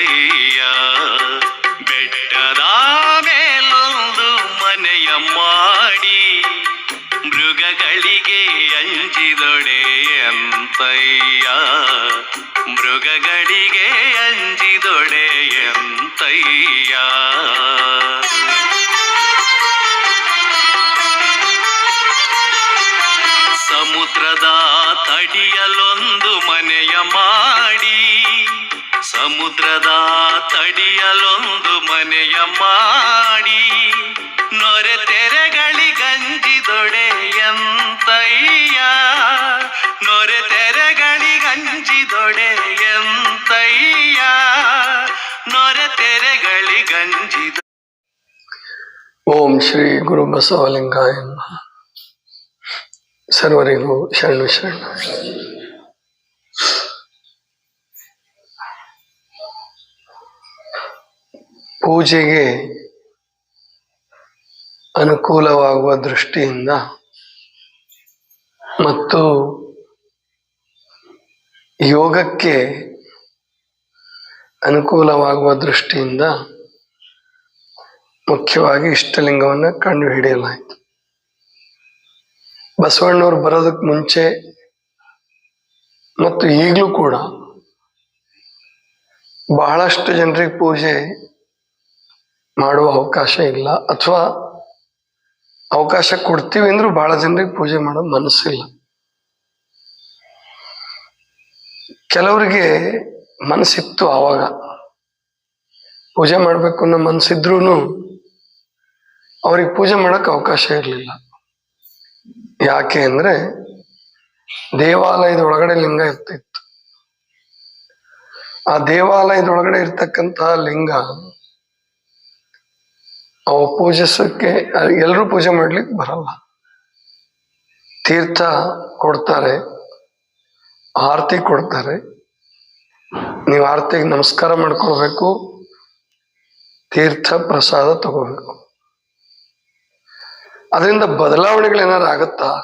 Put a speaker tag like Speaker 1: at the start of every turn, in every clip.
Speaker 1: ಎಂತಯ್ಯ ಬೆಟ್ಟದ ಮೇಲೊಂದು ಮನೆಯ ಮಾಡಿ ಮೃಗಗಳಿಗೆ ಅಂಜಿದೊಡೆ ಎಂತಯ್ಯ? ಮೃಗಗಳಿಗೆ ಅಂಜಿದೊಡೆ ಎಂತಯ್ಯ? ಸಮುದ್ರದ ತಡಿಯಲೊಂದು ಮನೆಯ ಮಾಡಿ ಸಮುದ್ರದ ತಡಿಯಲೊಂದು ಮನೆಯ ಮಾಡಿ, ನೊರೆ ತೆರೆಗಳಿಗಂಜಿದೊಡೆ ಎಂತಯ್ಯ? ನೊರೆ ತೆರೆಗಳಿಗಂಜಿದೊಡೆ ಎಂತಯ್ಯ? ನೊರೆ ತೆರೆಗಳಿಗಂಜಿದ
Speaker 2: ಓಂ ಶ್ರೀ ಗುರು ಬಸವಲಿಂಗಾಯ ಸರ್ವರಿಗೂ ಶರಣು ಶರಣ. ಪೂಜೆಗೆ ಅನುಕೂಲವಾಗುವ ದೃಷ್ಟಿಯಿಂದ ಮತ್ತು ಯೋಗಕ್ಕೆ ಅನುಕೂಲವಾಗುವ ದೃಷ್ಟಿಯಿಂದ ಮುಖ್ಯವಾಗಿ ಇಷ್ಟಲಿಂಗವನ್ನು ಕಂಡುಹಿಡಿಯಲಾಯಿತು. ಬಸವಣ್ಣವ್ರು ಬರೋದಕ್ಕೆ ಮುಂಚೆ ಮತ್ತು ಈಗಲೂ ಕೂಡ ಬಹಳಷ್ಟು ಜನರಿಗೆ ಪೂಜೆ ಮಾಡುವ ಅವಕಾಶ ಇಲ್ಲ ಅಥವಾ ಅವಕಾಶ ಕೊಡ್ತೀವಿ ಅಂದ್ರೂ ಬಹಳ ಜನರಿಗೆ ಪೂಜೆ ಮಾಡೋ ಮನಸ್ಸಿಲ್ಲ ಕೆಲವರಿಗೆ ಮನಸ್ಸಿತ್ತು ಆವಾಗ. ಪೂಜೆ ಮಾಡಬೇಕು ಅನ್ನೋ ಮನಸ್ಸಿದ್ರೂ ಅವ್ರಿಗೆ ಪೂಜೆ ಮಾಡಕ್ಕೆ ಅವಕಾಶ ಇರಲಿಲ್ಲ. ಯಾಕೆ ಅಂದ್ರೆ ದೇವಾಲಯದ ಒಳಗಡೆ ಲಿಂಗ ಇರ್ತಿತ್ತು. ಆ ದೇವಾಲಯದ ಒಳಗಡೆ ಇರ್ತಕ್ಕಂತಹ ಲಿಂಗ ಅವು ಪೂಜಿಸಕ್ಕೆ ಎಲ್ಲರೂ ಪೂಜೆ ಮಾಡ್ಲಿಕ್ಕೆ ಬರಲ್ಲ. ತೀರ್ಥ ಕೊಡ್ತಾರೆ, ಆರತಿ ಕೊಡ್ತಾರೆ. ನೀವು ಆರತಿಗೆ ನಮಸ್ಕಾರ ಮಾಡ್ಕೊಳ್ಬೇಕು, ತೀರ್ಥ ಪ್ರಸಾದ ತಗೋಬೇಕು. ಅದರಿಂದ ಬದಲಾವಣೆಗಳು ಏನಾರು ಆಗುತ್ತಾ?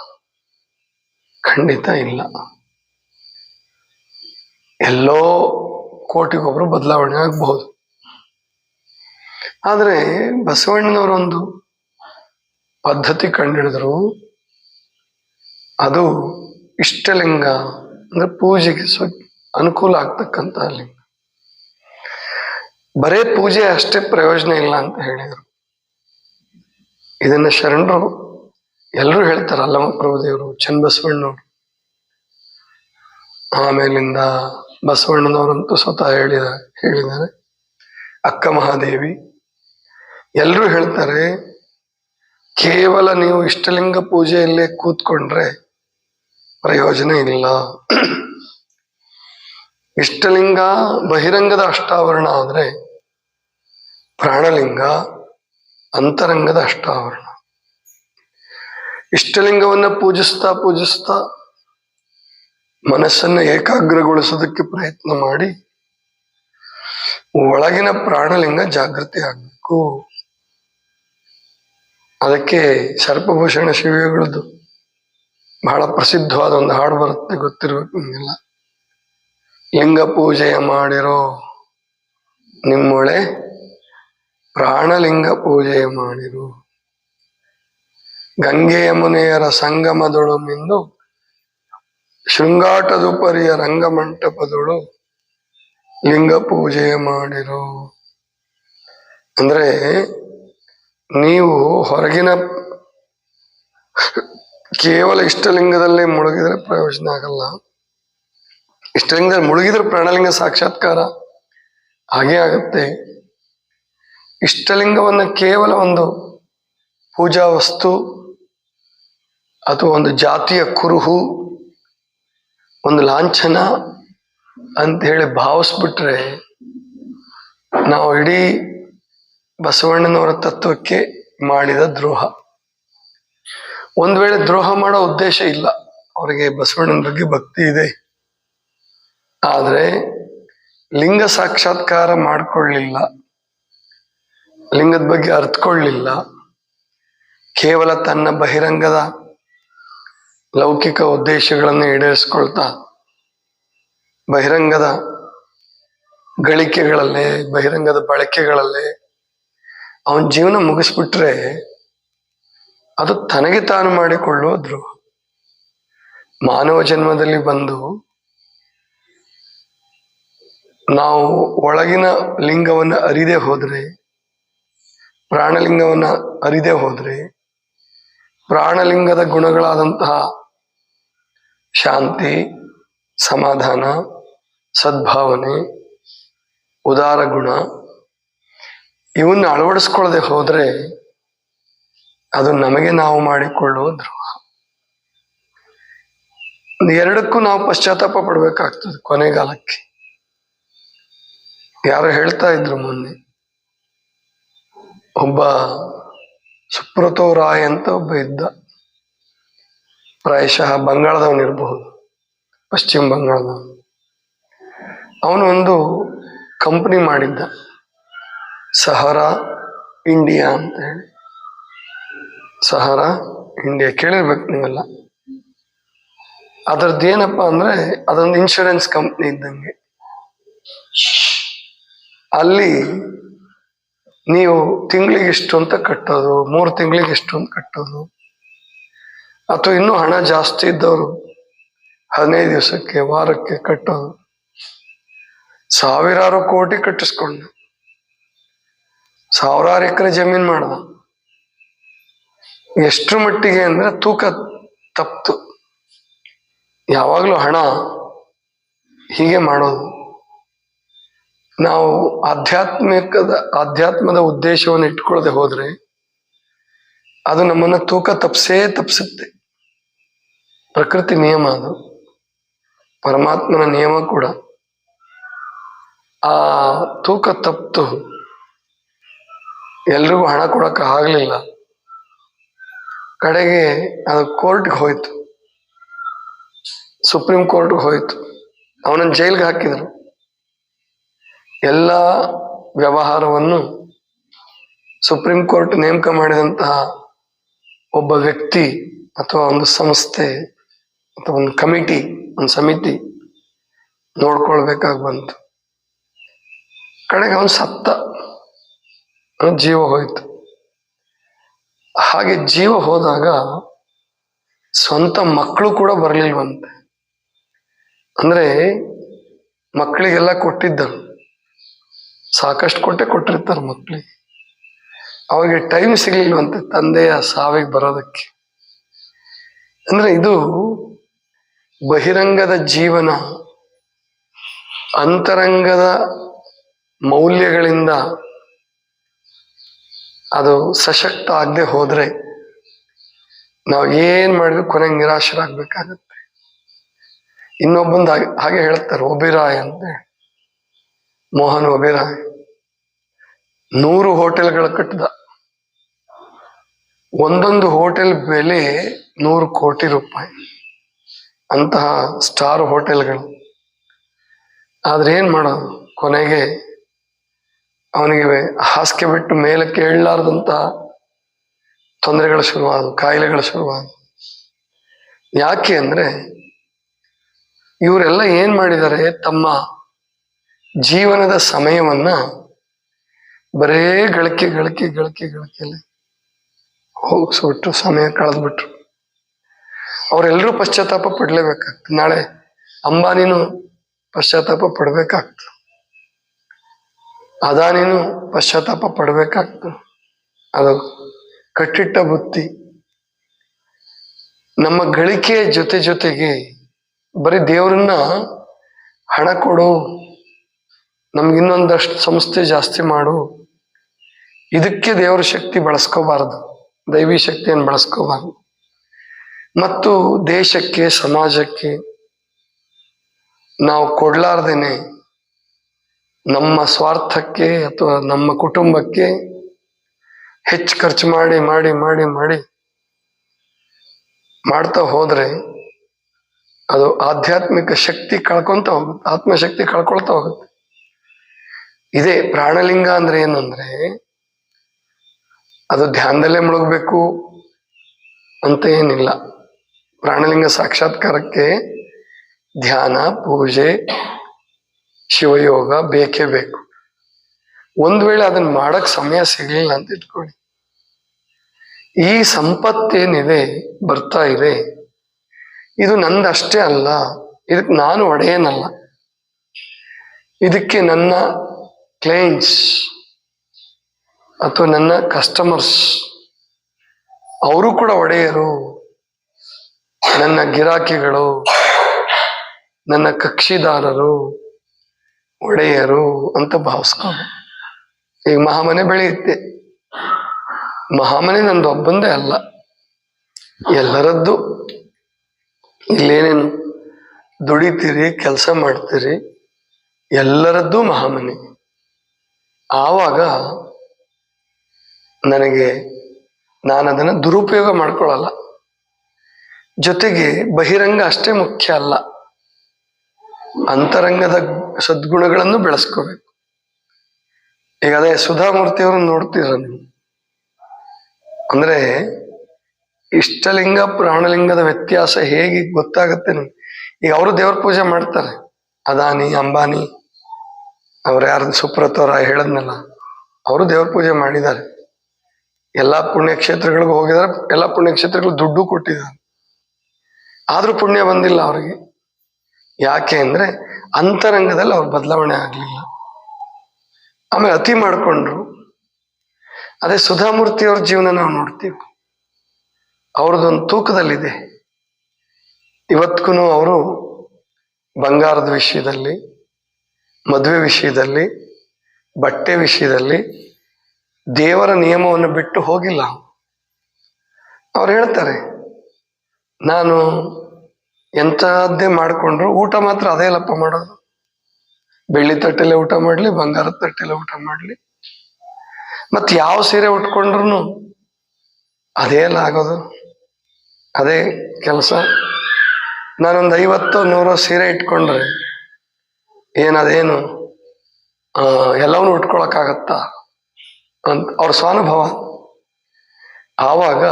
Speaker 2: ಖಂಡಿತ ಇಲ್ಲ. ಎಲ್ಲೋ ಕೋಟಿಗೊಬ್ರು ಬದಲಾವಣೆ ಆಗ್ಬಹುದು. ಆದ್ರೆ ಬಸವಣ್ಣನವರೊಂದು ಪದ್ಧತಿ ಕಂಡಿಡಿದ್ರು. ಅದು ಇಷ್ಟಲಿಂಗ, ಅಂದ್ರೆ ಪೂಜೆಗೆ ಸ್ವ ಅನುಕೂಲ ಆಗ್ತಕ್ಕಂಥ ಲಿಂಗ. ಬರೇ ಪೂಜೆ ಅಷ್ಟೇ ಪ್ರಯೋಜನ ಇಲ್ಲ ಅಂತ ಹೇಳಿದರು. ಇದನ್ನ ಶರಣರು ಎಲ್ಲರೂ ಹೇಳ್ತಾರೆ ಅಲ್ಲಮ ಪ್ರಭುದೇವರು, ಚನ್ನಬಸವಣ್ಣವರು. ಆಮೇಲಿಂದ ಬಸವಣ್ಣನವರಂತೂ ಸ್ವತಃ ಹೇಳಿದ, ಹೇಳಿದ್ದಾರೆ. ಅಕ್ಕ ಮಹಾದೇವಿ ಎಲ್ಲರೂ ಹೇಳ್ತಾರೆ, ಕೇವಲ ನೀವು ಇಷ್ಟಲಿಂಗ ಪೂಜೆಯಲ್ಲೇ ಕೂತ್ಕೊಂಡ್ರೆ ಪ್ರಯೋಜನ ಇಲ್ಲ. ಇಷ್ಟಲಿಂಗ ಬಹಿರಂಗದ ಅಷ್ಟಾವರಣ ಆದರೆ ಪ್ರಾಣಲಿಂಗ ಅಂತರಂಗದ ಅಷ್ಟಾವರಣ. ಇಷ್ಟಲಿಂಗವನ್ನ ಪೂಜಿಸ್ತಾ ಪೂಜಿಸ್ತಾ ಮನಸ್ಸನ್ನು ಏಕಾಗ್ರಗೊಳಿಸೋದಕ್ಕೆ ಪ್ರಯತ್ನ ಮಾಡಿ ಒಳಗಿನ ಪ್ರಾಣಲಿಂಗ ಜಾಗೃತಿ ಆಗ್ಬೇಕು. ಅದಕ್ಕೆ ಸರ್ಪಭೂಷಣ ಶಿವೆಗಳದ್ದು ಬಹಳ ಪ್ರಸಿದ್ಧವಾದ ಒಂದು ಹಾಡು ಬರುತ್ತೆ, ಗೊತ್ತಿರ್ಬೇಕು ನಿಮಗೆಲ್ಲ. ಲಿಂಗ ಪೂಜೆಯ ಮಾಡಿರೋ ನಿಮ್ಮೊಳೆ ಪ್ರಾಣಲಿಂಗ ಪೂಜೆಯ ಮಾಡಿರು. ಗಂಗೆಯ ಯಮುನೆಯರ ಸಂಗಮದೊಳು ಮಿಂದು ಶೃಂಗಾಟದುಪರಿಯ ರಂಗಮಂಟಪದೊಳು ಲಿಂಗ ಪೂಜೆಯ ಮಾಡಿರು. ಅಂದ್ರೆ ನೀವು ಹೊರಗಿನ ಕೇವಲ ಇಷ್ಟಲಿಂಗದಲ್ಲೇ ಮುಳುಗಿದ್ರೆ ಪ್ರಯೋಜನ ಆಗಲ್ಲ. ಇಷ್ಟಲಿಂಗದಲ್ಲಿ ಮುಳುಗಿದ್ರೆ ಪ್ರಾಣಲಿಂಗ ಸಾಕ್ಷಾತ್ಕಾರ ಹಾಗೇ ಆಗುತ್ತೆ. ಇಷ್ಟಲಿಂಗವನ್ನು ಕೇವಲ ಒಂದು ಪೂಜಾ ವಸ್ತು ಅಥವಾ ಒಂದು ಜಾತಿಯ ಕುರುಹು, ಒಂದು ಲಾಂಛನ ಅಂತ ಹೇಳಿ ಭಾವಿಸ್ಬಿಟ್ರೆ ನಾವು ಇಡೀ ಬಸವಣ್ಣನವರ ತತ್ವಕ್ಕೆ ಮಾಡಿದ ದ್ರೋಹ. ಒಂದ್ ವೇಳೆ ದ್ರೋಹ ಮಾಡೋ ಉದ್ದೇಶ ಇಲ್ಲ. ಅವರಿಗೆ ಬಸವಣ್ಣನ ಬಗ್ಗೆ ಭಕ್ತಿ ಇದೆ. ಆದರೆ ಲಿಂಗ ಸಾಕ್ಷಾತ್ಕಾರ ಮಾಡಿಕೊಳ್ಳಿಲ್ಲ. ಲಿಂಗದ ಬಗ್ಗೆ ಅರ್ಥಕೊಳ್ಳಿಲ್ಲ ಕೇವಲ ತನ್ನ ಬಹಿರಂಗದ ಲೌಕಿಕ ಉದ್ದೇಶಗಳನ್ನು ಈಡೇರಿಸ್ಕೊಳ್ತಾ ಬಹಿರಂಗದ ಗಳಿಕೆಗಳಲ್ಲೇ, ಬಹಿರಂಗದ ಬಳಕೆಗಳಲ್ಲೇ ಅವನ ಜೀವನ ಮುಗಿಸ್ಬಿಟ್ರೆ ಅದು ತನಗೆ ತಾನು ಮಾಡಿಕೊಳ್ಳುವ ದ್ರೋಹ. ಮಾನವ ಜನ್ಮದಲ್ಲಿ ಬಂದು ನಾವು ಒಳಗಿನ ಲಿಂಗವನ್ನು ಅರಿದೇ ಹೋದ್ರೆ, ಪ್ರಾಣಲಿಂಗವನ್ನ ಅರಿದೇ ಹೋದ್ರೆ, ಪ್ರಾಣಲಿಂಗದ ಗುಣಗಳಾದಂತಹ ಶಾಂತಿ, ಸಮಾಧಾನ, ಸದ್ಭಾವನೆ, ಉದಾರ ಗುಣ ಇವನ್ನ ಅಳವಡಿಸ್ಕೊಳ್ಳದೆ ಹೋದ್ರೆ ಅದು ನಮಗೆ ನಾವು ಮಾಡಿಕೊಳ್ಳುವ ದ್ರೋಹ ಎರಡಕ್ಕೂ ನಾವು ಪಶ್ಚಾತ್ತಾಪ ಪಡ್ಬೇಕಾಗ್ತದೆ ಕೊನೆಗಾಲಕ್ಕೆ. ಯಾರು ಹೇಳ್ತಾ ಇದ್ರು ಮೊನ್ನೆ, ಒಬ್ಬ ಸುಪ್ರತೋ ರಾಯ್ ಅಂತ ಒಬ್ಬ ಇದ್ದ. ಪ್ರಾಯಶಃ ಬಂಗಾಳದವನಿರಬಹುದು ಪಶ್ಚಿಮ ಬಂಗಾಳದವನು. ಅವನು ಒಂದು ಕಂಪನಿ ಮಾಡಿದ್ದ. ಸಹಾರಾ ಇಂಡಿಯಾ ಅಂತ ಹೇಳಿ. ಸಹರಾ ಇಂಡಿಯಾ ಕೇಳಿರ್ಬೇಕು ನೀವೆಲ್ಲ. ಅದರದ್ದು ಏನಪ್ಪ ಅಂದ್ರೆ ಅದೊಂದು ಇನ್ಶೂರೆನ್ಸ್ ಕಂಪ್ನಿ ಇದ್ದಂಗೆ. ಅಲ್ಲಿ ನೀವು ತಿಂಗಳಿಗೆ ಇಷ್ಟು ಅಂತ ಕಟ್ಟೋದು, ಮೂರು ತಿಂಗಳಿಗೆ ಇಷ್ಟು ಅಂತ ಕಟ್ಟೋದು, ಅಥವಾ ಇನ್ನೂ ಹಣ ಜಾಸ್ತಿ ಇದ್ದವರು ಹದಿನೈದು ದಿವಸಕ್ಕೆ ವಾರಕ್ಕೆ ಕಟ್ಟೋದು. ಸಾವಿರಾರು ಕೋಟಿ ಕಟ್ಟಿಸ್ಕೊಂಡ ಸಾವಿರಾರು ಎಕರೆ ಜಮೀನ್ ಮಾಡ್ದ. ಎಷ್ಟರ ಮಟ್ಟಿಗೆ ಅಂದ್ರೆ ತೂಕ ತಪ್ತು. ಯಾವಾಗಲೂ ಹಣ ಹೀಗೆ ಮಾಡೋದು. ನಾವು ಆಧ್ಯಾತ್ಮಿಕದ, ಆಧ್ಯಾತ್ಮದ ಉದ್ದೇಶವನ್ನು ಇಟ್ಕೊಳ್ಳದೆ ಹೋದ್ರೆ ಅದು ನಮ್ಮನ್ನ ತೂಕ ತಪ್ಸೇ ತಪ್ಸುತ್ತೆ. ಪ್ರಕೃತಿ ನಿಯಮ ಅದು. ಪರಮಾತ್ಮನ ನಿಯಮ ಕೂಡ. ಆ ತೂಕ ತಪ್ತು. ಎಲ್ರಿಗೂ ಹಣ ಕೊಡಕ್ಕೆ ಆಗಲಿಲ್ಲ. ಕಡೆಗೆ ಅದು ಕೋರ್ಟ್ಗೆ ಹೋಯ್ತು. ಸುಪ್ರೀಂ ಕೋರ್ಟ್ಗೆ ಹೋಯ್ತು. ಅವನನ್ನು ಜೈಲ್ಗೆ ಹಾಕಿದ್ರು. ಎಲ್ಲ ವ್ಯವಹಾರವನ್ನು ಸುಪ್ರೀಂ ಕೋರ್ಟ್ ನೇಮಕ ಮಾಡಿದಂತಹ ಒಬ್ಬ ವ್ಯಕ್ತಿ ಅಥವಾ ಒಂದು ಸಂಸ್ಥೆ ಅಥವಾ ಒಂದು ಕಮಿಟಿ, ಒಂದು ಸಮಿತಿ ನೋಡ್ಕೊಳ್ಬೇಕಾಗಿ ಬಂತು. ಕಡೆಗೆ ಅವನು ಸತ್ತ. ಜೀವ ಹೋಯ್ತು. ಹಾಗೆ ಜೀವ ಹೋದಾಗ ಸ್ವಂತ ಮಕ್ಕಳು ಕೂಡ ಬರಲಿಲ್ವಂತೆ. ಅಂದ್ರೆ ಮಕ್ಕಳಿಗೆಲ್ಲ ಕೊಟ್ಟಿದ್ದ ಸಾಕಷ್ಟು ಕೊಟ್ಟೆ ಕೊಟ್ಟಿರ್ತಾರೆ ಮಕ್ಕಳಿಗೆ. ಅವರಿಗೆ ಟೈಮ್ ಸಿಗ್ಲಿಲ್ವಂತೆ ತಂದೆಯ ಸಾವಿಗೆ ಬರೋದಕ್ಕೆ. ಅಂದ್ರೆ ಇದು ಬಹಿರಂಗದ ಜೀವನ, ಅಂತರಂಗದ ಮೌಲ್ಯಗಳಿಂದ ಅದು ಸಶಕ್ತ ಆಗದೆ ಹೋದ್ರೆ ನಾವು ಏನ್ ಮಾಡಿದ್ರು ಕೊನೆಗೆ ನಿರಾಶರಾಗ್ಬೇಕಾಗತ್ತೆ. ಇನ್ನೊಬ್ಬಂದ ಹಾಗೆ ಹೇಳ್ತಾರೆ, ಒಬಿರಾಯ್ ಅಂತ. ಮೋಹನ್ ಒಬಿರಾಯ್. ನೂರು ಹೋಟೆಲ್ಗಳು ಕಟ್ಟಿದ. ಒಂದೊಂದು ಹೋಟೆಲ್ ಬೆಲೆ ನೂರು ಕೋಟಿ ರೂಪಾಯಿ. ಅಂತಹ ಸ್ಟಾರ್ ಹೋಟೆಲ್ಗಳು. ಆದ್ರೆ ಏನ್ ಮಾಡೋದು? ಕೊನೆಗೆ ಅವನಿಗೆ ಹಾಸಿಗೆ ಬಿಟ್ಟು ಮೇಲಕ್ಕೆ ಕೇಳಲಾರದಂತ ತೊಂದರೆಗಳು ಶುರುವಾದವು, ಕಾಯಿಲೆಗಳು ಶುರುವಾದವು. ಯಾಕೆ ಅಂದ್ರೆ ಇವರೆಲ್ಲ ಏನ್ ಮಾಡಿದ್ದಾರೆ? ತಮ್ಮ ಜೀವನದ ಸಮಯವನ್ನ ಬರೇ ಗಳಿಕೆ ಗಳಿಕೆ ಗಳಿಕೆ, ಗಳಿಕೆಯಲ್ಲಿ ಹೋಗಿಸ್ಬಿಟ್ರು ಸಮಯ ಕಳೆದ್ಬಿಟ್ರು ಅವರೆಲ್ಲರೂ ಪಶ್ಚಾತ್ತಾಪ ಪಡಲೇಬೇಕಾಗ್ತದೆ ನಾಳೆ ಅಂಬಾನಿನೂ ಪಶ್ಚಾತ್ತಾಪ ಪಡ್ಬೇಕಾಗ್ತದೆ ಅದಾನಿನೂ ಪಶ್ಚಾತ್ತಾಪ ಪಡ್ಬೇಕಾಗ್ತದೆ. ಅದು ಕಟ್ಟಿಟ್ಟ ಬುತ್ತಿ. ನಮ್ಮ ಗಳಿಕೆಯ ಜೊತೆ ಜೊತೆಗೆ ಬರೀ ದೇವರನ್ನ ಹಣ ಕೊಡು, ನಮ್ಗೆ ಇನ್ನೊಂದಷ್ಟು ಸಂಸ್ಥೆ ಜಾಸ್ತಿ ಮಾಡು. ಇದಕ್ಕೆ ದೇವರ ಶಕ್ತಿ ಬಳಸ್ಕೋಬಾರ್ದು. ದೈವಿ ಶಕ್ತಿಯನ್ನು ಬಳಸ್ಕೋಬಾರ್ದು. ಮತ್ತು ದೇಶಕ್ಕೆ, ಸಮಾಜಕ್ಕೆ ನಾವು ಕೊಡ್ಲಾರ್ದೇನೆ ನಮ್ಮ ಸ್ವಾರ್ಥಕ್ಕೆ ಅಥವಾ ನಮ್ಮ ಕುಟುಂಬಕ್ಕೆ ಹೆಚ್ಚು ಖರ್ಚು ಮಾಡಿ ಮಾಡಿ ಮಾಡಿ ಮಾಡಿ ಮಾಡ್ತಾ ಹೋದ್ರೆ ಅದು ಆಧ್ಯಾತ್ಮಿಕ ಶಕ್ತಿ ಕಳ್ಕೊಂತ ಹೋಗುತ್ತೆ, ಆತ್ಮಶಕ್ತಿ ಕಳ್ಕೊಳ್ತಾ ಹೋಗುತ್ತೆ. ಇದೇ ಪ್ರಾಣಲಿಂಗ ಅಂದ್ರೆ ಏನಂದ್ರೆ ಅದು ಧ್ಯಾನದಲ್ಲೇ ಮುಳುಗಬೇಕು ಅಂತ ಏನಿಲ್ಲ. ಪ್ರಾಣಲಿಂಗ ಸಾಕ್ಷಾತ್ಕಾರಕ್ಕೆ ಧ್ಯಾನ, ಪೂಜೆ ಶಿವಯೋಗ ಬೇಕೇ ಬೇಕು. ಒಂದ್ ವೇಳೆ ಅದನ್ನ ಮಾಡಕ್ ಸಮಯ ಸಿಗ್ಲಿಲ್ಲ ಅಂತ ಇಟ್ಕೊಳ್ಳಿ. ಈ ಸಂಪತ್ತೇನಿದೆ, ಬರ್ತಾ ಇದೆ. ಇದು ನಂದಷ್ಟೇ ಅಲ್ಲ ಇದಕ್ಕೆ ನಾನು ಒಡೆಯನಲ್ಲ. ಇದಕ್ಕೆ ನನ್ನ ಕ್ಲೈಂಟ್ಸ್ ಅಥವಾ ನನ್ನ ಕಸ್ಟಮರ್ಸ್ ಅವರು ಕೂಡ ಒಡೆಯರು. ನನ್ನ ಗಿರಾಕಿಗಳು, ನನ್ನ ಕಕ್ಷಿದಾರರು ಒಡೆಯರು ಅಂತ ಭಾವಿಸ್ಕೊಂಡು ಈಗ ಮಹಾಮನೆ ಬೆಳೆಯುತ್ತೆ ಮಹಾಮನೆ ನಂದು ಒಬ್ಬಂದೇ ಅಲ್ಲ. ಎಲ್ಲರದ್ದು ಇಲ್ಲೇನೇನು ದುಡಿತೀರಿ, ಕೆಲಸ ಮಾಡ್ತೀರಿ, ಎಲ್ಲರದ್ದು ಮಹಾಮನೆ. ಆವಾಗ ನನಗೆ ನಾನು ಅದನ್ನು ದುರುಪಯೋಗ ಮಾಡ್ಕೊಳ್ಳಲ್ಲ. ಜೊತೆಗೆ ಬಹಿರಂಗ ಅಷ್ಟೇ ಮುಖ್ಯ ಅಲ್ಲ. ಅಂತರಂಗದ ಸದ್ಗುಣಗಳನ್ನು ಬೆಳೆಸ್ಕೋಬೇಕು. ಈಗ ಅದೇ ಸುಧಾಮೂರ್ತಿಯವ್ರನ್ನ ನೋಡ್ತೀರ ನೀವು? ಅಂದ್ರೆ ಇಷ್ಟಲಿಂಗ ಪ್ರಾಣಲಿಂಗದ ವ್ಯತ್ಯಾಸ ಹೇಗೆ ಗೊತ್ತಾಗುತ್ತೆ ನಿಮ್ಗೆ? ಈಗ ಅವರು ದೇವ್ರ ಪೂಜೆ ಮಾಡ್ತಾರೆ. ಅದಾನಿ, ಅಂಬಾನಿ, ಅವ್ರು ಯಾರು ಸುಪ್ರತವರ ಹೇಳದ್ನಲ್ಲ, ಅವರು ದೇವ್ರ ಪೂಜೆ ಮಾಡಿದ್ದಾರೆ. ಎಲ್ಲಾ ಪುಣ್ಯಕ್ಷೇತ್ರಗಳಿಗೂ ಹೋಗಿದ್ದಾರೆ, ಎಲ್ಲಾ ಪುಣ್ಯಕ್ಷೇತ್ರಗಳು ದುಡ್ಡು ಕೊಟ್ಟಿದ್ದಾರೆ. ಆದ್ರೂ ಪುಣ್ಯ ಬಂದಿಲ್ಲ ಅವರಿಗೆ. ಯಾಕೆ ಅಂದ್ರೆ ಅಂತರಂಗದಲ್ಲಿ ಅವ್ರ ಬದಲಾವಣೆ ಆಗಲಿಲ್ಲ. ಆಮೇಲೆ ಅತಿ ಮಾಡಿಕೊಂಡ್ರು. ಅದೇ ಸುಧಾಮೂರ್ತಿಯವ್ರ ಜೀವನ ನಾವು ನೋಡ್ತೀವಿ. ಅವ್ರದ್ದೊಂದು ತೂಕದಲ್ಲಿದೆ. ಇವತ್ತಿಗೂ ಅವರು ಬಂಗಾರದ ವಿಷಯದಲ್ಲಿ, ಮದುವೆ ವಿಷಯದಲ್ಲಿ, ಬಟ್ಟೆ ವಿಷಯದಲ್ಲಿ ದೇವರ ನಿಯಮವನ್ನು ಬಿಟ್ಟು ಹೋಗಿಲ್ಲ. ಅವ್ರು ಹೇಳ್ತಾರೆ, ನಾನು ಎಂಥದ್ದೇ ಮಾಡಿಕೊಂಡ್ರು ಊಟ ಮಾತ್ರ ಅದೇ ಲಪ್ಪ ಮಾಡೋದು. ಬೆಳ್ಳಿ ತಟ್ಟೆಲೆ ಊಟ ಮಾಡಲಿ, ಬಂಗಾರದ ತಟ್ಟೆಲೆ ಊಟ ಮಾಡಲಿ. ಮತ್ತೆ ಯಾವ ಸೀರೆ ಉಟ್ಕೊಂಡ್ರು ಅದೇ ಆಗೋದು. ಅದೇ ಕೆಲಸ. ನಾನೊಂದು ಐವತ್ತು, ನೂರು ಸೀರೆ ಇಟ್ಕೊಂಡ್ರೆ ಏನದೇನು ಎಲ್ಲವನ್ನೂ ಉಟ್ಕೊಳಕ್ಕಾಗತ್ತಾ ಅಂತ ಅವ್ರ ಸ್ವಾನುಭವ. ಆವಾಗ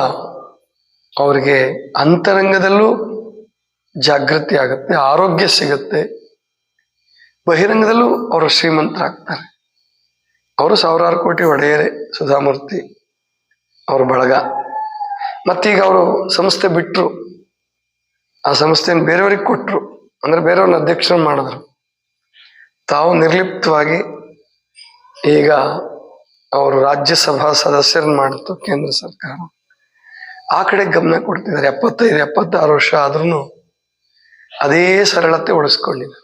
Speaker 2: ಅವ್ರಿಗೆ ಅಂತರಂಗದಲ್ಲೂ ಜಾಗೃತಿ ಆಗುತ್ತೆ, ಆರೋಗ್ಯ ಸಿಗುತ್ತೆ. ಬಹಿರಂಗದಲ್ಲೂ ಅವರು ಶ್ರೀಮಂತರಾಗ್ತಾರೆ. ಅವರು ಸಾವಿರಾರು ಕೋಟಿ ಒಡೆಯರೆ ಸುಧಾಮೂರ್ತಿ ಅವ್ರ ಬಳಗ. ಮತ್ತೀಗ ಅವರು ಸಂಸ್ಥೆ ಬಿಟ್ಟರು ಆ ಸಂಸ್ಥೆಯನ್ನು ಬೇರೆಯವ್ರಿಗೆ ಕೊಟ್ಟರು ಅಂದ್ರೆ ಬೇರೆಯವ್ರನ್ನ ಅಧ್ಯಕ್ಷರು ಮಾಡಿದ್ರು. ತಾವು ನಿರ್ಲಿಪ್ತವಾಗಿ ಈಗ ಅವರು ರಾಜ್ಯಸಭಾ ಸದಸ್ಯರನ್ನ ಮಾಡಿತು ಕೇಂದ್ರ ಸರ್ಕಾರ. ಆ ಕಡೆ ಗಮನ ಕೊಡ್ತಿದ್ದಾರೆ. ಎಪ್ಪತ್ತೈದು, ಎಪ್ಪತ್ತಾರು ವರ್ಷ ಆದ್ರೂ ಅದೇ ಸರಳತೆ ಉಳಿಸ್ಕೊಂಡಿದ್ದಾರೆ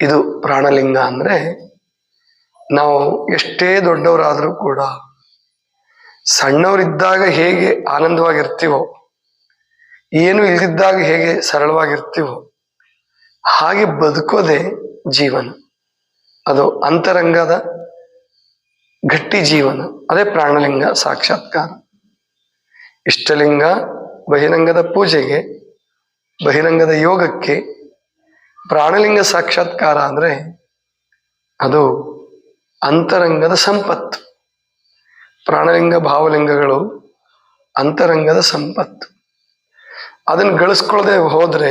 Speaker 2: ಇದು ಪ್ರಾಣಲಿಂಗ ಅಂದ್ರೆ ನಾವು ಎಷ್ಟೇ ದೊಡ್ಡವರಾದರೂ ಕೂಡ ಸಣ್ಣವರಿದ್ದಾಗ ಹೇಗೆ ಆನಂದವಾಗಿರ್ತೀವೋ, ಏನು ಇಲ್ದಿದ್ದಾಗ ಹೇಗೆ ಸರಳವಾಗಿರ್ತೀವೋ, ಹಾಗೆ ಬದುಕೋದೆ ಜೀವನ. ಅದು ಅಂತರಂಗದ ಗಟ್ಟಿ ಜೀವನ. ಅದೇ ಪ್ರಾಣಲಿಂಗ ಸಾಕ್ಷಾತ್ಕಾರ. ಇಷ್ಟಲಿಂಗ ಬಹಿರಂಗದ ಪೂಜೆಗೆ ಬಹಿರಂಗದ ಯೋಗಕ್ಕೆ ಪ್ರಾಣಲಿಂಗ ಸಾಕ್ಷಾತ್ಕಾರ ಅಂದ್ರೆ ಅದು ಅಂತರಂಗದ ಸಂಪತ್ತು. ಪ್ರಾಣಲಿಂಗ ಭಾವಲಿಂಗಗಳು ಅಂತರಂಗದ ಸಂಪತ್ತು. ಅದನ್ನು ಗಳಿಸ್ಕೊಳ್ಳದೆ ಹೋದ್ರೆ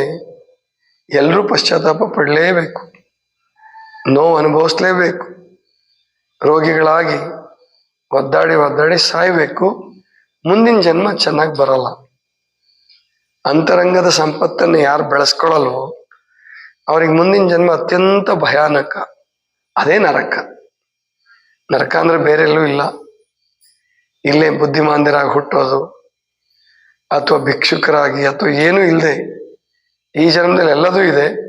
Speaker 2: ಎಲ್ಲರೂ ಪಶ್ಚಾತ್ತಾಪ ಪಡಲೇಬೇಕು. ನೋವು ಅನುಭವಿಸ್ಲೇಬೇಕು. ರೋಗಿಗಳಾಗಿ ಒದ್ದಾಡಿ ಒದ್ದಾಡಿ ಸಾಯಬೇಕು. ಮುಂದಿನ ಜನ್ಮ ಚೆನ್ನಾಗಿ ಬರಲ್ಲ. ಅಂತರಂಗದ ಸಂಪತ್ತನ್ನು ಯಾರು ಬೆಳೆಸ್ಕೊಳ್ಳಲ್ವೋ ಅವ್ರಿಗೆ ಮುಂದಿನ ಜನ್ಮ ಅತ್ಯಂತ ಭಯಾನಕ. ಅದೇ ನರಕ. ನರಕ ಅಂದ್ರೆ ಬೇರೆ ಎಲ್ಲೂ ಇಲ್ಲ. ಇಲ್ಲೇ ಬುದ್ಧಿಮಾಂದಿರಾಗಿ ಹುಟ್ಟೋದು, ಅಥವಾ ಭಿಕ್ಷುಕರಾಗಿ, ಅಥವಾ ಏನೂ ಇಲ್ಲದೆ ಈ ಜನ್ಮದಲ್ಲಿ ಎಲ್ಲದೂ ಇದೆ.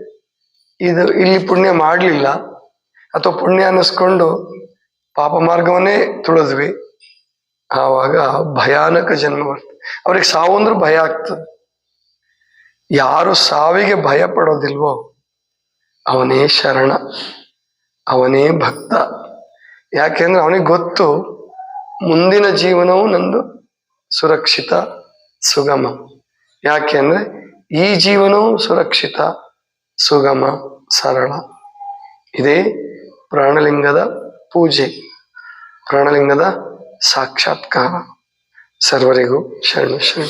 Speaker 2: ಇದು ಇಲ್ಲಿ ಪುಣ್ಯ ಮಾಡಲಿಲ್ಲ. ಅಥವಾ ಪುಣ್ಯ ಅನ್ನಿಸ್ಕೊಂಡು ಪಾಪ ಮಾರ್ಗವನ್ನೇ ತುಳಿದ್ವಿ. ಆವಾಗ ಭಯಾನಕ ಜನ್ಮ. ಬರ್ತದೆ ಅವ್ರಿಗೆ ಸಾವು ಅಂದ್ರೆ ಭಯ ಆಗ್ತದೆ. ಯಾರು ಸಾವಿಗೆ ಭಯ ಪಡೋದಿಲ್ವೋ ಅವನೇ ಶರಣ, ಅವನೇ ಭಕ್ತ. ಯಾಕೆಂದ್ರೆ ಅವನಿಗೆ ಗೊತ್ತು, ಮುಂದಿನ ಜೀವನವು ನಂದು ಸುರಕ್ಷಿತ ಸುಗಮ. ಯಾಕೆಂದ್ರೆ ಈ ಜೀವನವು ಸುರಕ್ಷಿತ ಸುಗಮ, ಸರಳ. ಇದೇ ಪ್ರಾಣಲಿಂಗದ ಪೂಜೆ, ಪ್ರಾಣಲಿಂಗದ ಸಾಕ್ಷಾತ್ಕಾರ. ಸರ್ವರಿಗೂ ಶರಣ ಶರಣ.